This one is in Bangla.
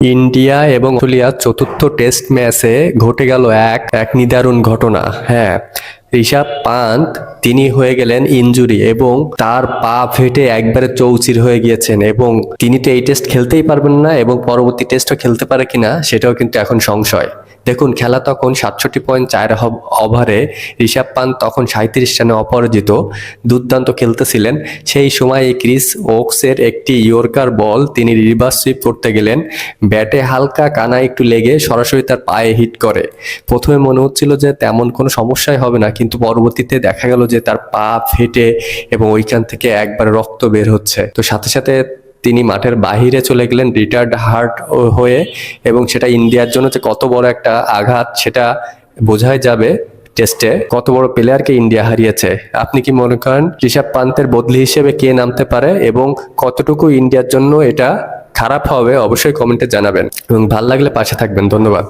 ইন্ডিয়া এবং অস্ট্রেলিয়ার চতুর্থ টেস্ট ম্যাচে ঘটে গেল এক এক নিদারুণ ঘটনা। হ্যাঁ ঋষভ পান্ত তিনি হয়ে গেলেন ইঞ্জুরি এবং তার পা ফেটে একবারে চৌচির হয়ে গিয়েছেন এবং তিনি তো এই টেস্ট খেলতেই পারবেন না এবং পরবর্তী টেস্টও খেলতে পারে কিনা সেটাও কিন্তু এখন সংশয়। দেখুন, খেলা তখন সাতষট্টি পয়েন্ট চার ওভারে ঋষভ পান্ত তখন সাঁত্রিশ রানে অপরাজিত, দুর্দান্ত খেলতেছিলেন। সেই সময় ক্রিস ওকসের একটি ইয়র্কার বল তিনি রিভার্স সুইপ করতে গেলেন। ব্যাটে হালকা কানা একটু লেগে সরাসরি তার পায়ে হিট করে। প্রথমে মনে হচ্ছিল যে তেমন কোনো সমস্যাই হবে না, কিন্তু পরবর্তীতে দেখা গেল যে তার পা ফেটে এবং ওইখান থেকে একবার রক্ত বের হচ্ছে। তো সাথে সাথে তিনি মাঠের বাহিরে চলে গেলেন রিটায়ার্ড হার্ট হয়ে এবং সেটা ইন্ডিয়ার জন্য যে কত বড় একটা আঘাত সেটা বোঝাই যাবে টেস্টে কত বড় প্লেয়ারকে ইন্ডিয়া হারিয়েছে। আপনি কি মনে করেন ঋষভ পান্তের বদলি হিসেবে কে নামতে পারে এবং কতটুকু ইন্ডিয়ার জন্য এটা খারাপ হবে অবশ্যই কমেন্টে জানাবেন। এবং ভালো লাগলে পাশে থাকবেন। ধন্যবাদ।